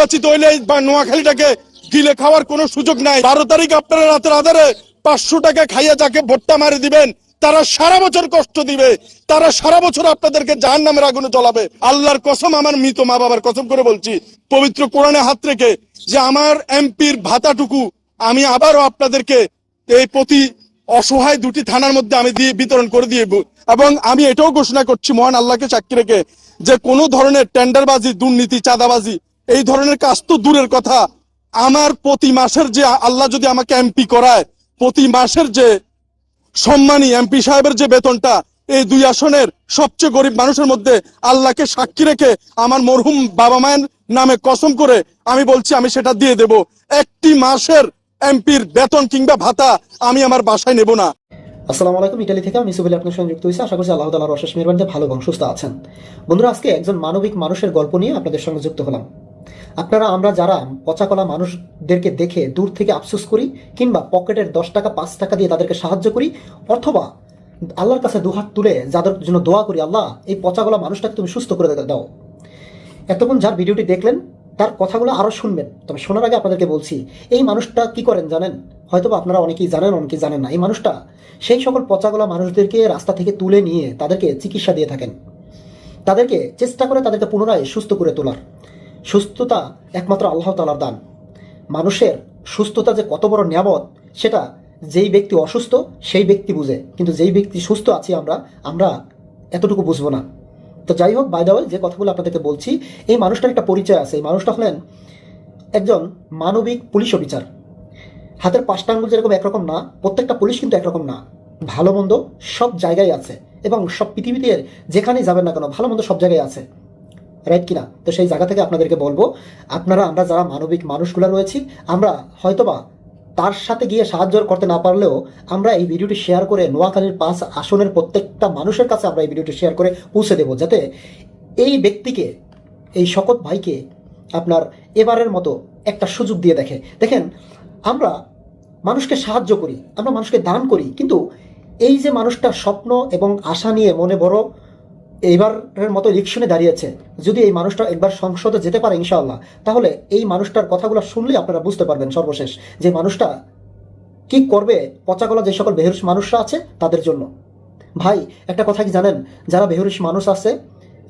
নির্বাচিত হইলে বা নোয়াখালীটাকে গিলে খাওয়ার কোনো সুযোগ নাই। বারো তারিখ আপনারা রাতের আধারে পাঁচশো টাকা খাইয়া যাকে ভোটটা মারি দিবেন, তারা সারা বছর কষ্ট দিবে। তারা সারা বছর আপনাদেরকে জাহান নামের আগুনে চলাবে আল্লাহর কসম, আমার মৃত মা বাবার কসম করে বলছি, পবিত্র কোরআনে হাত রেখে যে আমার এমপির ভাতাটুকু আমি আবারও আপনাদেরকে এই প্রতি অসহায় দুটি থানার মধ্যে আমি দিয়ে বিতরণ করে দিয়ে এবং আমি এটাও ঘোষণা করছি, মহান আল্লাহকে সাক্ষী রেখে যে কোনো ধরনের টেন্ডারবাজি, দুর্নীতি, চাঁদাবাজি এই ধরনের কাজ তো দূরের কথা। আমার প্রতি মাসের যে আল্লাহ যদি আমাকে এমপি করায়, প্রতি মাসের যে সম্মানী এমপি সাহেবের যে বেতনটা, এই দুই আসনের সবচেয়ে গরিব মানুষের মধ্যে আল্লাহকে সাক্ষী রেখে আমার মরহুম বাবা মায়ের নামে কসম করে আমি বলছি, আমি সেটা দিয়ে দেব। একটি মাসের এমপির বেতন কিংবা ভাতা আমি আমার বাসায় নেব না। আসসালামু আলাইকুম, ইটালি থেকে আমি সুবিল আপনার সঙ্গে যুক্ত হয়েছি। আশা করছি আল্লাহ তালার অশেষ মেহরবানিতে ভালো এবং সুস্থ আছেন। বন্ধুরা, আজকে একজন মানবিক মানুষের গল্প নিয়ে আপনাদের সঙ্গে যুক্ত হলাম। আপনারা, আমরা যারা পচাকলা মানুষদেরকে দেখে দূর থেকে আফসোস করি কিংবা পকেটের দশ টাকা, পাঁচ টাকা দিয়ে তাদেরকে সাহায্য করি, অথবা আল্লাহর কাছে দুহাত তুলে যাদের জন্য দোয়া করি, আল্লাহ, এই পচাগলা মানুষটাকে তুমি সুস্থ করে দাও। এতক্ষণ যার ভিডিওটি দেখলেন, তার কথাগুলো আরও শুনবেন। তবে শোনার আগে আপনাদেরকে বলছি, এই মানুষটা কি করেন জানেন? হয়তোবা আপনারা অনেকেই জানেন অনেকেই জানেন না। এই মানুষটা সেই সকল পচাগলা মানুষদেরকে রাস্তা থেকে তুলে নিয়ে তাদেরকে চিকিৎসা দিয়ে থাকেন। তাদেরকে চেষ্টা করে তাদেরকে পুনরায় সুস্থ করে তোলার। সুস্থতা একমাত্র আল্লাহ তালার দান। মানুষের সুস্থতা যে কত বড় নিয়ামত, সেটা যেই ব্যক্তি অসুস্থ, সেই ব্যক্তি বুঝে। কিন্তু যেই ব্যক্তি সুস্থ আছি আমরা আমরা এতটুকু বুঝব না। তো যাই হোক বাই যে কথাগুলো আপনাদেরকে বলছি, এই মানুষটার একটা পরিচয় আছে। এই মানুষটা হলেন একজন মানবিক পুলিশ অফিসার। হাতের পাঁচটা আঙ্গুল যেরকম একরকম না, প্রত্যেকটা পুলিশ কিন্তু একরকম না। ভালো মন্দ সব জায়গায় আছে এবং সব পৃথিবীতে যেখানেই যাবেন না কেন, ভালো মন্দ সব জায়গায় আছে। রাইট কিনা? তো সেই জায়গা থেকে আপনাদেরকে বলব, আপনারা, আমরা যারা মানবিক মানুষগুলো রয়েছি, আমরা হয়তোবা তার সাথে গিয়ে সাহায্য করতে না পারলেও আমরা এই ভিডিওটি শেয়ার করে নোয়াখালীর পাঁচ আসনের প্রত্যেকটা মানুষের কাছে আমরা এই ভিডিওটি শেয়ার করে পৌঁছে দেবো, যাতে এই ব্যক্তিকে, এই শকত ভাইকে আপনার এবারের মতো একটা সুযোগ দিয়ে দেখে। দেখেন, আমরা মানুষকে সাহায্য করি, আমরা মানুষকে দান করি, কিন্তু এই যে মানুষটা স্বপ্ন এবং আশা নিয়ে মনে বড় এইবারের মতো ইলেকশনে দাঁড়িয়েছে। যদি এই মানুষটা একবার সংসদে যেতে পারে ইনশাআল্লাহ, তাহলে এই মানুষটার কথাগুলো শুনলেই আপনারা বুঝতে পারবেন সর্বশেষ যে মানুষটা কি করবে, পচাগলা যে সকল বেহরুষ মানুষরা আছে তাদের জন্য। ভাই, একটা কথা কি জানেন? যারা বেহরুষ মানুষ আছে,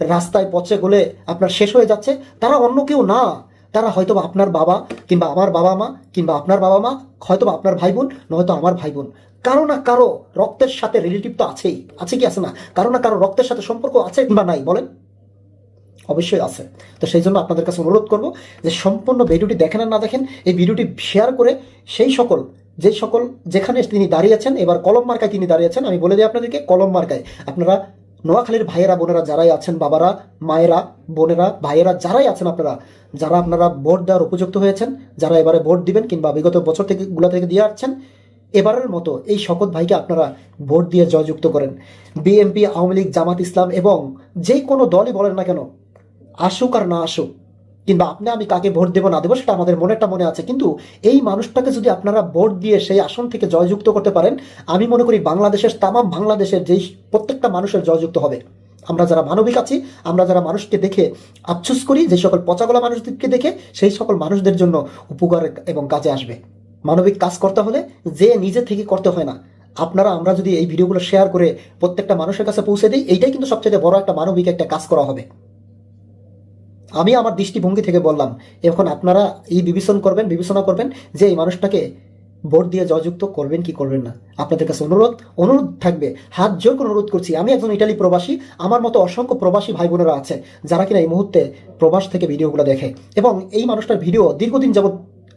রাস্তায় পচে গলে আপনার শেষ হয়ে যাচ্ছে, তারা অন্য কেউ না। তারা হয়তোবা আপনার বাবা কিংবা আমার বাবা মা, কিংবা আপনার বাবা মা হয়তোবা আপনার ভাই বোন, নয়তো আমার ভাই বোন। কারও না কারও রক্তের সাথে রিলেটিভ তো আছেই। আছে কি আছে না? কারও না কারও রক্তের সাথে সম্পর্ক আছে কিংবা নাই, বলেন। অবশ্যই আছে। তো সেই জন্য আপনাদের কাছে অনুরোধ করব যে সম্পূর্ণ ভিডিওটি দেখেন আর না দেখেন, এই ভিডিওটি শেয়ার করে সেই সকল, যে সকল যেখানে তিনি দাঁড়িয়েছেন এবার কলম মার্কায় তিনি দাঁড়িয়েছেন আমি বলে দিই আপনাদেরকে, কলম মার্কায়। আপনারা নোয়াখালীর ভাইয়েরা, বোনেরা যারাই আছেন, বাবারা, মায়েরা, বোনেরা, ভাইয়েরা যারাই আছেন আপনারা, যারা আপনারা ভোট দেওয়ার উপযুক্ত হয়েছেন, যারা এবারে ভোট দিবেন কিংবা বিগত বছর থেকে গুলা থেকে দিয়ে আসছেন এবারের মতো এই শকত ভাইকে আপনারা ভোট দিয়ে জয়যুক্ত করেন। বিএনপি, আওয়ামী লীগ, জামাত ইসলাম এবং যে কোনো দলই বলেন না কেন, আসুক আর না আসুক, কিংবা আপনি আমি কাকে ভোট দেবো না দেবো সেটা আমাদের মনেরটা মনে আছে। কিন্তু এই মানুষটাকে যদি আপনারা ভোট দিয়ে সেই আসন থেকে জয়যুক্ত করতে পারেন, আমি মনে করি বাংলাদেশের তামাম বাংলাদেশের যেই প্রত্যেকটা মানুষের জয়যুক্ত হবে। আমরা যারা মানবিক আছি, আমরা যারা মানুষকে দেখে আফসুস করি, যে সকল পচাগলা মানুষদেরকে দেখে সেই সকল মানুষদের জন্য উপকার এবং কাজে আসবে। মানবিক কাজ করতে হলে যে নিজে থেকে করতে হয় না। আপনারা, আমরা যদি এই ভিডিওগুলো শেয়ার করে প্রত্যেকটা মানুষের কাছে পৌঁছে দিই, এইটাই কিন্তু সবচেয়ে বড় একটা মানবিক একটা কাজ করা হবে। আমি আমার দৃষ্টিভঙ্গি থেকে বললাম, এখন আপনারা এই বিবেচন করবেন, বিবেচনা করবেন যে এই মানুষটাকে ভোট দিয়ে জয়যুক্ত করবেন কি করবেন না। আপনাদের কাছে অনুরোধ অনুরোধ থাকবে, হাত জোর করে অনুরোধ করছি। আমি একজন ইটালি প্রবাসী, আমার মতো অসংখ্য প্রবাসী ভাই বোনেরা আছে, যারা কিনা এই মুহূর্তে প্রবাস থেকে ভিডিওগুলো দেখে। এবং এই মানুষটার ভিডিও দীর্ঘদিন যাবত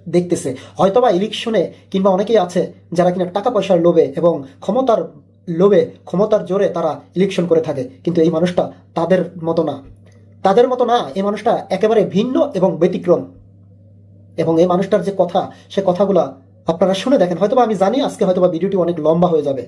দেখতেছে। হয়তোবা ইলেকশনে কিংবা অনেকেই আছে যারা কিনা টাকা পয়সার লোভে এবং ক্ষমতার লোভে, ক্ষমতার জোরে তারা ইলেকশন করে থাকে। কিন্তু এই মানুষটা তাদের মতো না। তাদের মতো না, এই মানুষটা একেবারে ভিন্ন এবং ব্যতিক্রম। এবং এই মানুষটার যে কথা, সে কথাগুলা আপনারা শুনে দেখেন। হয়তোবা আমি জানি আজকে হয়তোবা ভিডিওটি অনেক লম্বা হয়ে যাবে।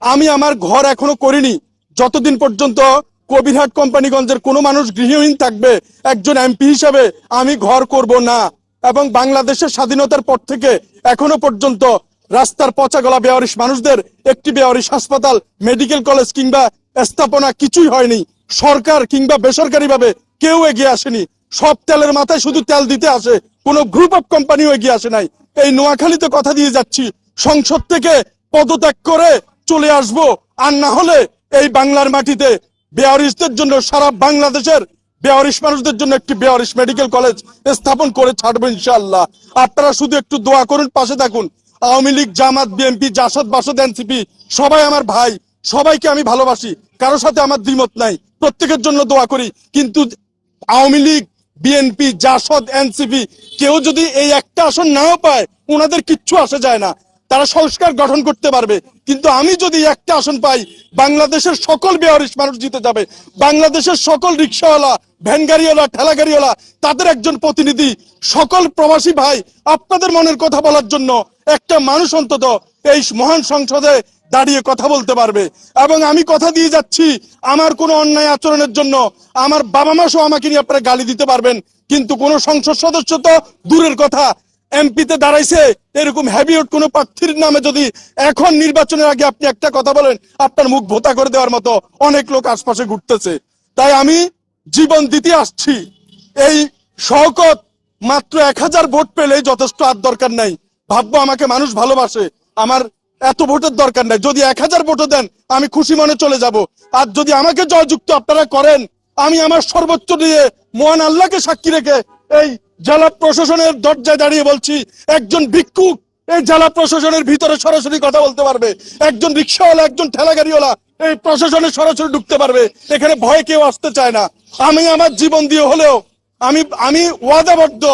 আমি আমার ঘর এখনও করিনি। যতদিন পর্যন্ত কবিরহাট কোম্পানিগঞ্জের কোনো মানুষ গৃহহীন থাকবে, একজন এমপি হিসাবে আমি ঘর করব না। এবং বাংলাদেশের স্বাধীনতার পর থেকে এখনও পর্যন্ত রাস্তার পচা গলা বেয়ারিশ মানুষদের একটি বেয়ারিশ হাসপাতাল, মেডিকেল কলেজ কিংবা স্থাপনা কিছুই হয়নি। সরকার কিংবা বেসরকারি ভাবে কেউ এগিয়ে আসেনি। সব তেলের মাথায় শুধু তেল দিতে আসে। কোন গ্রুপ অফ কোম্পানিও এগিয়ে আসে নাই। এই নোয়াখালীতে কথা দিয়ে যাচ্ছি। সংসদ থেকে পদত্যাগ করে চলে আসব। আর না হলে এই বাংলার মাটিতে বেয়ারিশদের জন্য সারা বাংলাদেশের বেয়ারিশ মানুষদের জন্য একটি বেয়ারিশ মেডিকেল কলেজ স্থাপন করে ছাড়বো ইনশাআল্লাহ। আপনারা শুধু একটু দোয়া করুন, পাশে থাকুন। আওয়ামী লীগ, জামাত, বিএনপি, জাসদ, বাসদ, এনসিপি, সবাই আমার ভাই। সবাইকে আমি ভালোবাসি। কারোর সাথে আমার দ্বিমত নাই। প্রত্যেকের জন্য দোয়া করি। কিন্তু আওয়ামী লীগ, বিএনপি, জাসদ, এনসিপি, কেউ যদি এই একটা আসন নাও পায়, ওনাদের কিচ্ছু আসে যায় না। তারা সংস্কার গঠন করতে পারবে। কিন্তু আমি যদি একটা আসন পাই, বাংলাদেশের সকল বেয়ারিশ মানুষ জিতে যাবে। বাংলাদেশের সকল রিক্সাওয়ালা ভ্যান গাড়িওয়ালা ঠেলা গাড়িওয়ালা তাদের একজন প্রতিনিধি, সকল প্রবাসী ভাই, আপনাদের মনের কথা বলার জন্য একটা মানুষ অন্তত এই মহান সংসদে দাঁড়িয়ে কথা বলতে পারবে। এবং আমি কথা দিয়ে যাচ্ছি আমার কোনো অন্যায় আচরণের জন্য। আমার বাবা মা সহ আমাকে নিয়ে আপনারা গালি দিতে পারবেন। কিন্তু কোন সংসদ সদস্য তো দূরের কথা। এমপিতে দাঁড়াইছে, এরকম হ্যাবিউট কোন প্রার্থীর নামে যদি এখন নির্বাচনের আগে আপনি একটা কথা বলেন, আপনার মুখ ভোতা করে দেওয়ার মতো অনেক লোক আশপাশে ঘুরতেছে। তাই আমি জীবন দিতে আসছি। এই শওকত মাত্র এক হাজার ভোট পেলেই যথেষ্ট আর দরকার নাই। ভাববো আমাকে মানুষ ভালোবাসে, আমার এত ভোটের দরকার নাই। যদি এক হাজার ভোটও দেন, আমি খুশি মনে চলে যাব। আর যদি আমাকে জয়যুক্ত আপনারা করেন, আমি আমার সর্বোচ্চ দিয়ে মহান আল্লাহকে সাক্ষী রেখে এই জেলা প্রশাসনের দরজায় দাঁড়িয়ে বলছি, একজন ভিক্ষুক এই জেলা প্রশাসনের ভিতরে সরাসরি কথা বলতে পারবে। একজন রিক্সাওয়ালা, একজন ঠেলা গাড়িওয়ালা এই প্রশাসনে সরাসরি ঢুকতে পারবে। এখানে ভয় কেউ আসতে চায় না। আমি আমার জীবন দিয়ে হলেও আমি আমি ওয়াদাবদ্ধ।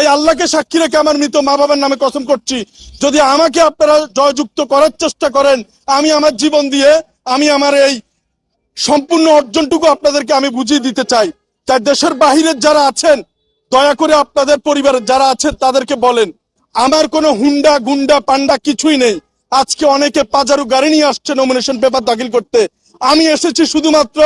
এই আল্লাহকে সাক্ষী রেখে আমার মৃত মা বাবার নামে কসম করছি। যদি আমাকে আপনারা জয়যুক্ত করার চেষ্টা করেন, আমি আমার জীবন দিয়ে, আমি আমার এই সম্পূর্ণ অর্জনটুকু আপনাদেরকে আমি বুঝিয়ে দিতে চাই। তাই দেশের বাহিরের যারা আছেন দয়া করে আপনাদের পরিবারের যারা আছেন তাদেরকে বলেন, আমার কোনো হুন্ডা, গুন্ডা, পান্ডা কিছুই নেই। আজকে অনেকে পাজারু গাড়ি নিয়ে আসছে নমিনেশন পেপার দাখিল করতে। আমি এসেছি শুধুমাত্র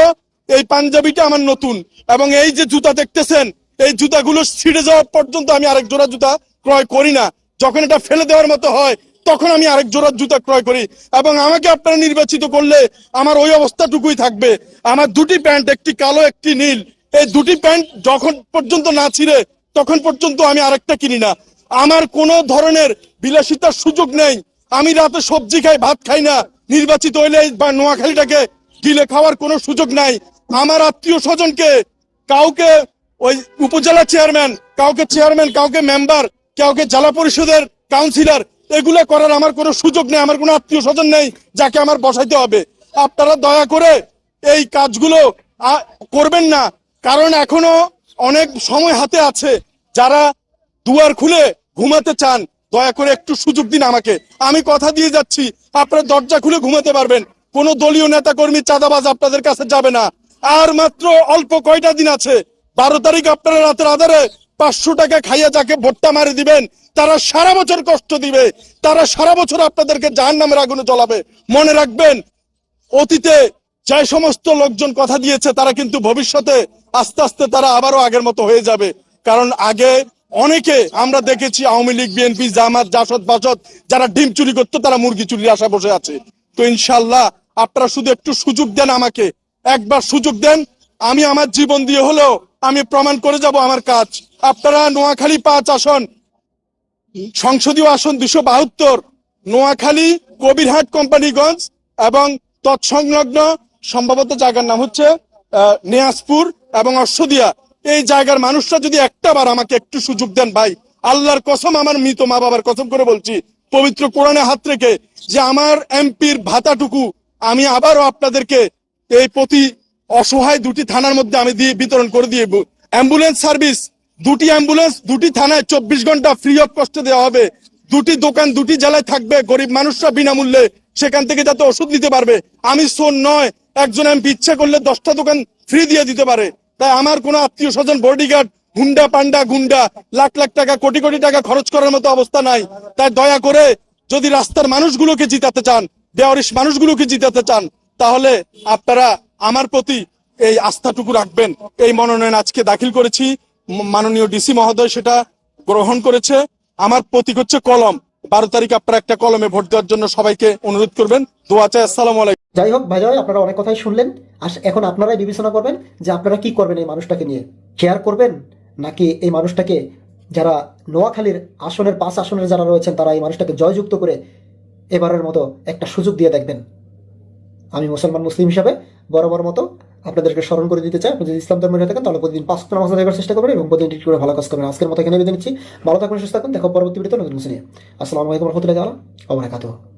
এই পাঞ্জাবিটা আমার নতুন এবং এই যে জুতা দেখতেছেন, এই জুতাগুলো ছিঁড়ে যাওয়া পর্যন্ত আমি আরেক জোড়া জুতা ক্রয় করি না। যখন এটা ফেলে দেওয়ার মতো হয়, তখন আমি আরেক জোড়া জুতা ক্রয় করি এবং আমাকে আপনারা নির্বাচিত করলে আমার ওই অবস্থাটুকুই থাকবে। আমার দুটি প্যান্ট, একটি কালো, একটি নীল। এই দুটি প্যান্ট যখন পর্যন্ত না ছিঁড়ে, তখন পর্যন্ত আমি আরেকটা কিনি না। আমার কোনো ধরনের বিলাসিতার সুযোগ নেই। আমি রাতে সবজি খাই, ভাত খাই না। নির্বাচিত হইলে বা নোয়াখালীটাকে গিলে খাওয়ার কোনো সুযোগ নাই। আমার আত্মীয় স্বজনকে, কাউকে ওই উপজেলা চেয়ারম্যান, কাউকে চেয়ারম্যান, কাউকে মেম্বার, কাউকে জেলা পরিষদের কাউন্সিলর, এগুলো করার আমার কোনো সুযোগ নেই। আমার কোনো আত্মীয় স্বজন নেই যাকে আমার বসাইতে হবে। আপনারা দয়া করে এই কাজগুলো করবেন না। কারণ এখনও অনেক সময় হাতে আছে যারা দুয়ার খুলে ঘুমাতে চান, দয়া করে একটু সুযোগ দিন আমাকে। আমি কথা দিয়ে যাচ্ছি, আপনার দরজা খুলে ঘুমাতে পারবেন। কোন দলীয় নেতা কর্মী চাঁদাবাজ আপনাদের কাছে যাবে না। আর মাত্র অল্প কয়টা দিন আছে, বারো তারিখ আপনারা রাতের আধারে পাঁচশো টাকা খাইয়া যাকে ভোটটা মারি দিবেন, তারা সারা বছর কষ্ট দিবে। তারা সারা বছর আপনাদেরকে জাহান নামের আগুনে জ্বলাবে। মনে রাখবেন, অতীতে যে সমস্ত লোকজন কথা দিয়েছে, তারা কিন্তু ভবিষ্যতে আস্তে আস্তে তারা আবারও আগের মতো হয়ে যাবে। কারণ আগে অনেকে আমরা দেখেছি আওয়ামী লীগ, বিএনপি, জামাত, জাসদ, বাসদ, যারা ডিম চুরি করতো, তারা মুরগি চুরির আশা বসে আছে। তো ইনশাল্লাহ আপনারা শুধু একটু সুযোগ দেন আমাকে। একবার সুযোগ দেন, আমি আমার জীবন দিয়ে হলেও আমি প্রমাণ করে যাব আমার কাজ। আপনারা নোয়াখালী পাঁচ আসন, সংসদীয় আসন দুশো বাহাত্তর, নোয়াখালী, কবিরহাট, কোম্পানিগঞ্জ এবং তৎসংলগ্ন সম্ভবত জায়গার নাম হচ্ছে নিয়াজপুর এবং অশ্বদিয়া। এই জায়গার মানুষরা যদি একটা বার আমাকে একটু সুযোগ দেন ভাই, আল্লাহর কসম, আমার মৃত মা বাবার কসম করে বলছি, পবিত্র কোরআনে হাত রেখে যে আমার এমপির ভাতাটুকু আমি আবারও আপনাদেরকে এই প্রতি অসহায় দুটি থানার মধ্যে আমি দিয়ে বিতরণ করে দিয়ে অ্যাম্বুলেন্স সার্ভিস, দুটি অ্যাম্বুলেন্স, দুটি থানায় চব্বিশ ঘণ্টা ফ্রি অফ কস্টে দেওয়া হবে। দুটি দোকান, দুটি জেলায় থাকবে গরিব মানুষরা বিনামূল্যে, সেখান থেকে যাতে ওষুধ নিতে পারবে। আমি শোন নয় একজন এমপি ইচ্ছে করলে দশটা দোকান ফ্রি দিয়ে দিতে পারে। তাই আমার কোনো আত্মীয় স্বজন বডিগার্ড হুন্ডা, পান্ডা, গুন্ডা, লাখ লাখ টাকা, কোটি কোটি টাকা খরচ করার মতো অবস্থা নাই। তাই দয়া করে যদি রাস্তার মানুষগুলোকে জিতাতে চান বেয়ারিশ মানুষগুলোকে জিতাতে চান, তাহলে আপনারা আমার প্রতি এই আস্থাটুকু রাখবেন। এই মনোনয়ন আজকে দাখিল করেছি। মাননীয় ডিসি মহোদয় সেটা গ্রহণ করেছে। আমার প্রতীক হচ্ছে কলম। বারো তারিখ আপনারা একটা কলমে ভোট দেওয়ার জন্য সবাইকে অনুরোধ করবেন। দোয়া চাই, আসসালামু আলাইকুম। যাই হোক, ভাই ভাই আপনারা অনেক কথাই শুনলেন। আর এখন আপনারাই বিবেচনা করবেন যে আপনারা কি করবেন এই মানুষটাকে নিয়ে। শেয়ার করবেন নাকি এই মানুষটাকে যারা নোয়াখালীর আসনের পাঁচ আসনের যারা রয়েছেন, তারা এই মানুষটাকে জয়যুক্ত করে এবারের মতো একটা সুযোগ দিয়ে দেখবেন? আমি মুসলমান মুসলিম হিসাবে বরাবর মতো আপনাদেরকে স্মরণ করে দিতে চাই। আপনি যদি ইসলাম ধর্মের থাকেন, তাহলে প্রতিদিন পাঁচ নামাজ করার চেষ্টা করবেন এবং প্রতিদিন ঠিক করে ভালো কাজ করবেন। আজকের মতো এখানে বিদায় নিচ্ছি। ভালো থাকুন, সুস্থ থাকুন। দেখো পরবর্তী ভিডিওতে নতুন কিছু নিয়ে। আসসালামু আলাইকুম রহমতুল্লাহ আবরাকাতুহ